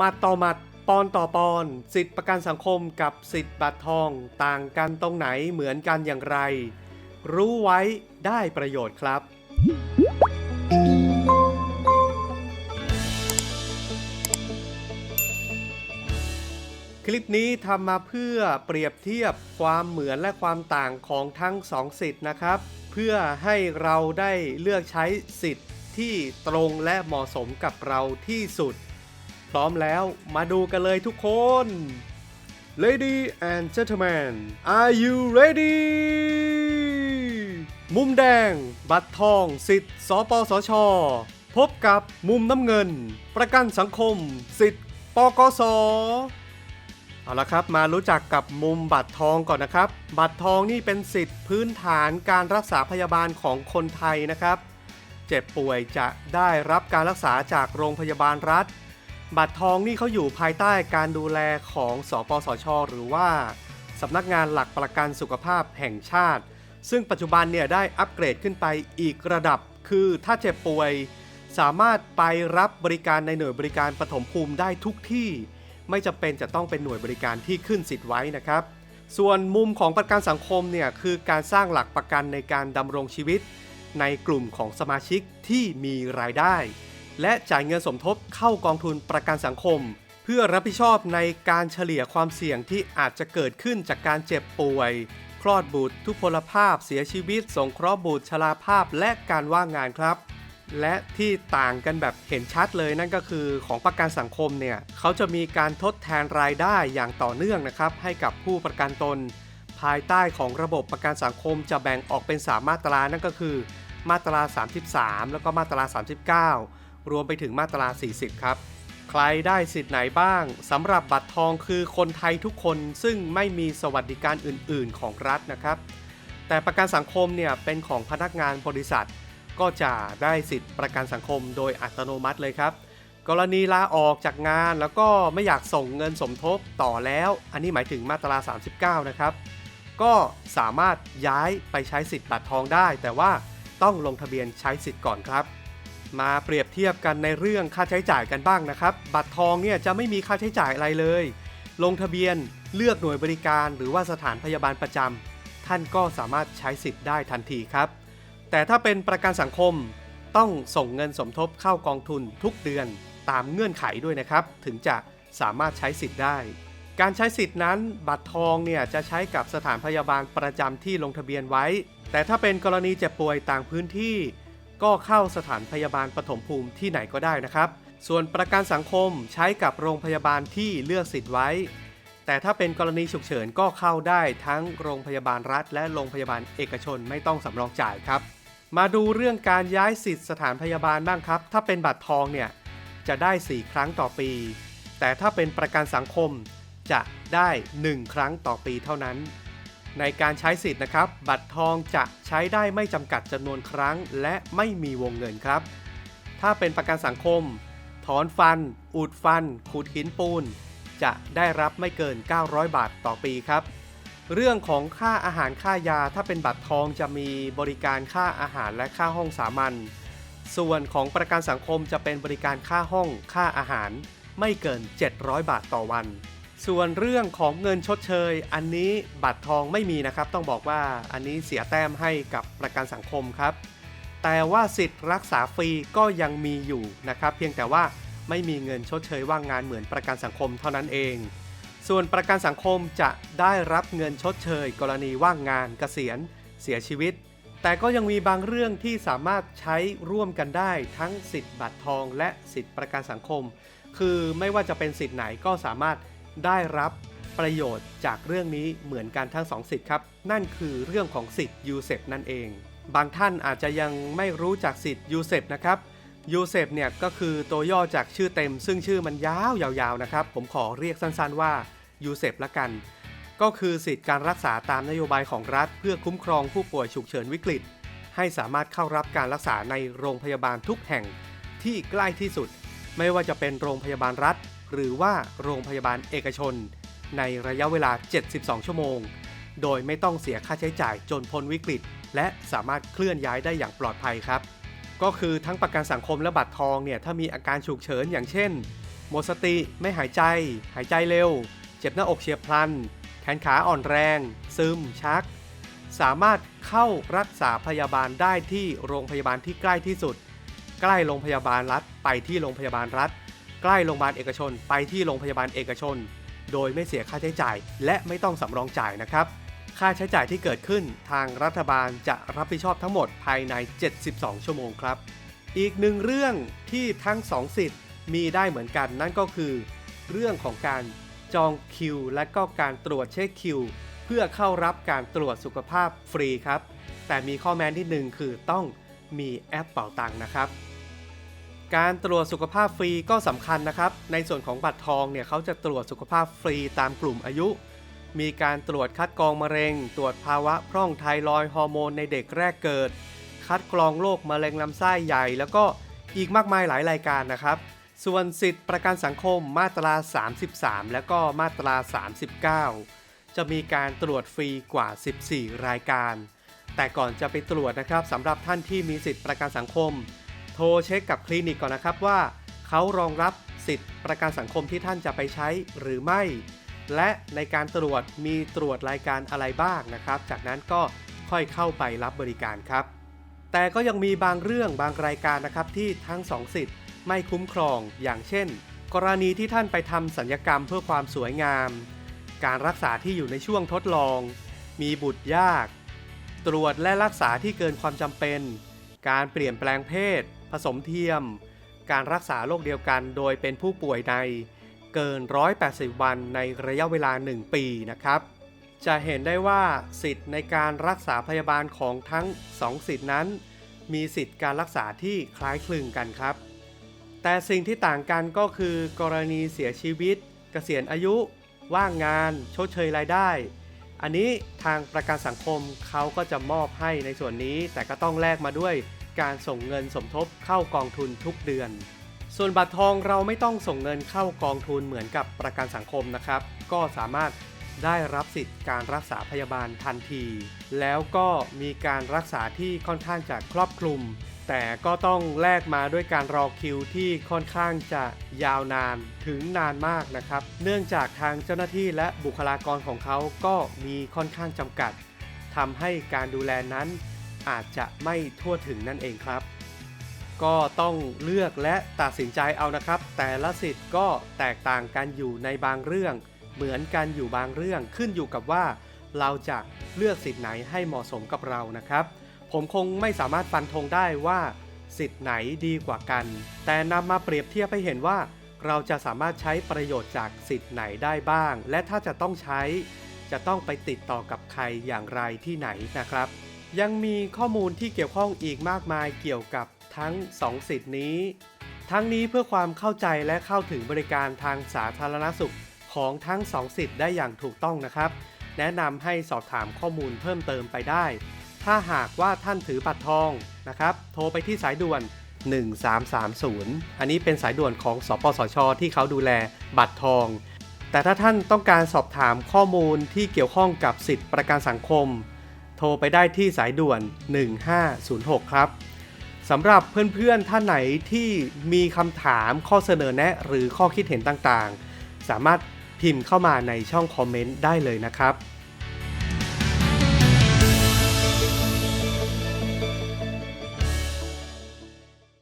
มาต่อมัดปอนต่อปอนสิทธิประกันสังคมกับสิทธิบัตรทองต่างกันตรงไหนเหมือนกันอย่างไร รู้ไว้ได้ประโยชน์ครับ คลิปนี้ทำมาเพื่อเปรียบเทียบความเหมือนและความต่างของทั้งสองสิทธิ์นะครับ เพื่อให้เราได้เลือกใช้สิทธิ์ที่ตรงและเหมาะสมกับเราที่สุด พร้อมแล้วมาดูกันเลยทุกคน Lady and gentlemen are you ready มุมแดง บัตรทอง สิทธิ์สปสช พบกับมุมน้ำเงิน ประกันสังคม สิทธิ์ปกสเอาละครับมารู้จักกับมุมบัตรทองก่อนนะครับ บัตรทองนี่เป็นสิทธิ์พื้นฐานการรักษาพยาบาลของคนไทยนะครับ เจ็บป่วยจะได้รับการรักษาจากโรงพยาบาลรัฐ บัตรทองนี่เขาอยู่ภายใต้การดูแลของสปสช หรือว่าสำนักงานหลักประกันสุขภาพแห่งชาติ ซึ่งปัจจุบันเนี่ยได้อัปเกรดขึ้นไปอีกระดับ คือถ้าเจ็บป่วย สามารถไปรับบริการในหน่วยบริการปฐมภูมิได้ทุกที่ ไม่จำเป็นจะต้องเป็นหน่วยบริการที่ขึ้นสิทธิ์ไว้นะครับ ส่วนมุมของประกันสังคมเนี่ยคือการสร้างหลักประกันในการดำรงชีวิต ในกลุ่มของสมาชิกที่มีรายได้ และจ่ายเงินสมทบเข้ากองทุนประกันสังคม เพื่อรับผิดชอบในการเฉลี่ยความเสี่ยงที่อาจจะเกิดขึ้นจากการเจ็บป่วย คลอดบุตร ทุพพลภาพ เสียชีวิต สงเคราะห์บุตรชราภาพ และการว่างงานครับ และที่ต่างกันแบบเห็นชัดเลยนั่นก็คือของประกันสังคมเนี่ยเขาจะมีการทดแทนรายได้อย่างต่อเนื่องนะครับ ให้กับผู้ประกันตน ภายใต้ของระบบประกันสังคมจะแบ่งออกเป็น 3 มาตรานั่นก็คือ มาตรา 33 แล้วก็มาตรา 39 รวมไปถึงมาตรา 40 ครับ ใครได้สิทธิ์ไหนบ้างสำหรับบัตรทองคือคนไทยทุกคนซึ่งไม่มีสวัสดิการอื่น ๆ ของรัฐนะครับ แต่ประกันสังคมเนี่ยเป็นของพนักงานบริษัท ก็จะได้สิทธิ์ประกันสังคมโดยอัตโนมัติเลยครับ กรณีลาออกจากงานแล้วก็ไม่อยากส่งเงินสมทบต่อแล้ว อันนี้หมายถึงมาตรา 39 นะครับก็สามารถย้ายไปใช้สิทธิ์บัตรทองได้ แต่ว่าต้องลงทะเบียนใช้สิทธิ์ก่อนครับ มาเปรียบเทียบกันในเรื่องค่าใช้จ่ายกันบ้างนะครับ บัตรทองเนี่ยจะไม่มีค่าใช้จ่ายอะไรเลย ลงทะเบียนเลือกหน่วยบริการหรือว่าสถานพยาบาลประจำท่านก็สามารถใช้สิทธิ์ได้ทันทีครับ แต่ถ้าเป็นประกันสังคมต้องส่งเงินสมทบเข้ากองทุนทุกเดือนตามเงื่อนไขด้วยนะครับ ถึงจะสามารถใช้สิทธิ์ได้ การใช้สิทธิ์นั้นบัตรทองเนี่ยจะใช้กับสถานพยาบาลประจำที่ลงทะเบียนไว้ แต่ถ้าเป็นกรณีเจ็บป่วยต่างพื้นที่ ก็เข้าสถานพยาบาลปฐมภูมิที่ไหนก็ได้นะครับ ส่วนประกันสังคมใช้กับโรงพยาบาลที่เลือกสิทธิ์ไว้ แต่ถ้าเป็นกรณีฉุกเฉินก็เข้าได้ทั้งโรงพยาบาลรัฐ และโรงพยาบาลเอกชนไม่ต้องสำรองจ่ายครับ มาดูเรื่องการย้ายสิทธิ์สถานพยาบาลบ้างครับ ถ้าเป็นบัตรทองเนี่ยจะได้ 4 ครั้งต่อปี แต่ถ้าเป็นประกันสังคมจะได้ 1 ครั้งต่อปีเท่านั้น ในการใช้สิทธิ์นะครับ บัตรทองจะใช้ได้ไม่จำกัดจำนวนครั้ง และไม่มีวงเงินครับ ถ้าเป็นประกันสังคม ถอนฟัน อุดฟัน ขูดหินปูน จะได้รับไม่เกิน 900 บาทต่อปีครับ เรื่องของค่าอาหารค่ายา ถ้าเป็นบัตรทองจะมีบริการค่าอาหารและค่าห้องสามัญ ส่วนของประกันสังคมจะเป็นบริการค่าห้อง ค่าอาหาร ไม่เกิน 700 บาทต่อวัน ส่วนเรื่องของเงินชดเชย อันนี้บัตรทองไม่มีนะครับ ต้องบอกว่าอันนี้เสียแต้มให้กับประกันสังคมครับ แต่ว่าสิทธิ์รักษาฟรีก็ยังมีอยู่นะครับ เพียงแต่ว่าไม่มีเงินชดเชยว่างงานเหมือนประกันสังคมเท่านั้นเอง ส่วนประกันสังคมจะได้รับเงินชดเชย กรณีว่างงานเกษียณ เสียชีวิต แต่ก็ยังมีบางเรื่องที่สามารถใช้ร่วมกันได้ทั้งสิทธิ์บัตรทอง และสิทธิ์ประกันสังคม คือไม่ว่าจะเป็นสิทธิ์ไหนก็สามารถ ได้รับประโยชน์จากเรื่องนี้เหมือนกันทั้งสองสิทธิ์ครับ นั่นคือเรื่องของสิทธิ์ยูเซฟนั่นเอง บางท่านอาจจะยังไม่รู้จักสิทธิ์ยูเซฟนะครับยูเซฟเนี่ยก็คือตัวย่อจากชื่อเต็ม ซึ่งชื่อมันยาวยาวๆนะครับ ผมขอเรียกสั้นๆว่ายูเซฟละกัน ก็คือสิทธิ์การรักษาตามนโยบายของรัฐ เพื่อคุ้มครองผู้ป่วยฉุกเฉินวิกฤต ให้สามารถเข้ารับการรักษาในโรงพยาบาลทุกแห่งที่ใกล้ที่สุด ไม่ว่าจะเป็นโรงพยาบาลรัฐ หรือว่าโรงพยาบาลเอกชน ในระยะเวลา 72 ชั่วโมง โดยไม่ต้องเสียค่าใช้จ่ายจนพ้นวิกฤต และสามารถเคลื่อนย้ายได้อย่างปลอดภัยครับ ก็คือทั้งประกันสังคมและบัตรทองเนี่ยถ้ามีอาการฉุกเฉินอย่างเช่น หมดสติไม่หายใจ หายใจเร็ว เจ็บหน้าอกเฉียบพลัน แขนขาอ่อนแรง ซึมชัก สามารถเข้ารักษาพยาบาลได้ที่โรงพยาบาลที่ใกล้ที่สุด ใกล้โรงพยาบาลรัฐไปที่โรงพยาบาลรัฐ ใกล้โรงพยาบาลเอกชน ไปที่โรงพยาบาลเอกชน โดยไม่เสียค่าใช้จ่าย และไม่ต้องสำรองจ่ายนะครับ ค่าใช้จ่ายที่เกิดขึ้นทางรัฐบาลจะรับผิดชอบทั้งหมดภายใน 72 ชั่วโมงครับ อีกหนึ่งเรื่องที่ทั้งสองสิทธิ์มีได้เหมือนกันนั่นก็คือ เรื่องของการจองคิว และก็การตรวจเช็คคิว เพื่อเข้ารับการตรวจสุขภาพฟรีครับ แต่มีข้อแม้ที่หนึ่งคือต้องมีแอปเป่าตังนะครับ การตรวจสุขภาพฟรีก็สำคัญนะครับ ในส่วนของบัตรทองเนี่ยเขาจะตรวจสุขภาพฟรีตามกลุ่มอายุ มีการตรวจคัดกรองมะเร็ง ตรวจภาวะพร่องไทรอยฮอร์โมนในเด็กแรกเกิด คัดกรองโรคมะเร็งลำไส้ใหญ่ แล้วก็อีกมากมายหลายรายการนะครับ ส่วนสิทธิประกันสังคมมาตรา 33 แล้วก็มาตรา 39 จะมีการตรวจฟรีกว่า 14 รายการ แต่ก่อนจะไปตรวจนะครับสำหรับท่านที่มีสิทธิประกันสังคม โทรเช็คกับคลินิกก่อนนะครับว่าเขารองรับสิทธิประกันสังคมที่ท่านจะไปใช้หรือไม่ และในการตรวจมีตรวจรายการอะไรบ้างนะครับ จากนั้นก็ค่อยเข้าไปรับบริการครับ แต่ก็ยังมีบางเรื่องบางรายการนะครับที่ทั้งสองสิทธิ์ไม่คุ้มครอง อย่างเช่น กรณีที่ท่านไปทำสัญญกรรมเพื่อความสวยงาม การรักษาที่อยู่ในช่วงทดลอง มีบุตรยาก ตรวจและรักษาที่เกินความจำเป็น การเปลี่ยนแปลงเพศ ผสมเทียม การรักษาโรคเดียวกันโดยเป็นผู้ป่วยในเกิน 180 วันในระยะเวลา 1 ปีนะครับ จะเห็นได้ว่าสิทธิ์ในการรักษาพยาบาลของทั้ง 2 สิทธินั้น มีสิทธิ์การรักษาที่คล้ายคลึงกันครับ แต่สิ่งที่ต่างกันก็คือกรณีเสียชีวิต เกษียณอายุ ว่างงาน ชดเชยรายได้ อันนี้ทางประกันสังคมเขาก็จะมอบให้ในส่วนนี้แต่ก็ต้องแลกมาด้วย การส่งเงินสมทบเข้ากองทุนทุกเดือน ส่วนบัตรทองเราไม่ต้องส่งเงินเข้ากองทุนเหมือนกับประกันสังคมนะครับ ก็สามารถได้รับสิทธิ์การรักษาพยาบาลทันที แล้วก็มีการรักษาที่ค่อนข้างจะครอบคลุม แต่ก็ต้องแลกมาด้วยการรอคิวที่ค่อนข้างจะยาวนานถึงนานมากนะครับ เนื่องจากทางเจ้าหน้าที่และบุคลากรของเขาก็มีค่อนข้างจำกัดทำให้การดูแลนั้น อาจจะไม่ทั่วถึงนั่นเองครับ ก็ต้องเลือกและตัดสินใจเอานะครับ แต่ละสิทธิ์ก็แตกต่างกันอยู่ในบางเรื่อง เหมือนกันอยู่บางเรื่องขึ้นอยู่กับว่า เราจะเลือกสิทธิ์ไหนให้เหมาะสมกับเรานะครับ ผมคงไม่สามารถฟันธงได้ว่า สิทธิ์ไหนดีกว่ากัน แต่นำมาเปรียบเทียบให้เห็นว่า เราจะสามารถใช้ประโยชน์จากสิทธิ์ไหนได้บ้าง และถ้าจะต้องใช้จะต้องไปติดต่อกับใครอย่างไรที่ไหนนะครับ ยังมีข้อมูลที่เกี่ยวข้องอีกมากมายเกี่ยวกับทั้ง 2 สิทธิ์นี้ ทั้งนี้เพื่อความเข้าใจและเข้าถึงบริการทางสาธารณสุขของทั้ง 2 สิทธิ์ได้อย่างถูกต้องนะครับ แนะนำให้สอบถามข้อมูลเพิ่มเติมไปได้ ถ้าหากว่าท่านถือบัตรทองนะครับ โทรไปที่สายด่วน 1330 อันนี้เป็นสายด่วนของสปสช ที่เขาดูแลบัตรทอง แต่ถ้าท่านต้องการสอบถามข้อมูลที่เกี่ยวข้องกับสิทธิประกันสังคม โทรไปได้ที่สายด่วน 1506 ครับสำหรับเพื่อนๆท่านไหนที่มีคำถามข้อเสนอแนะ หรือข้อคิดเห็นต่างๆ สามารถพิมพ์เข้ามาในช่องคอมเมนต์ได้เลยนะครับ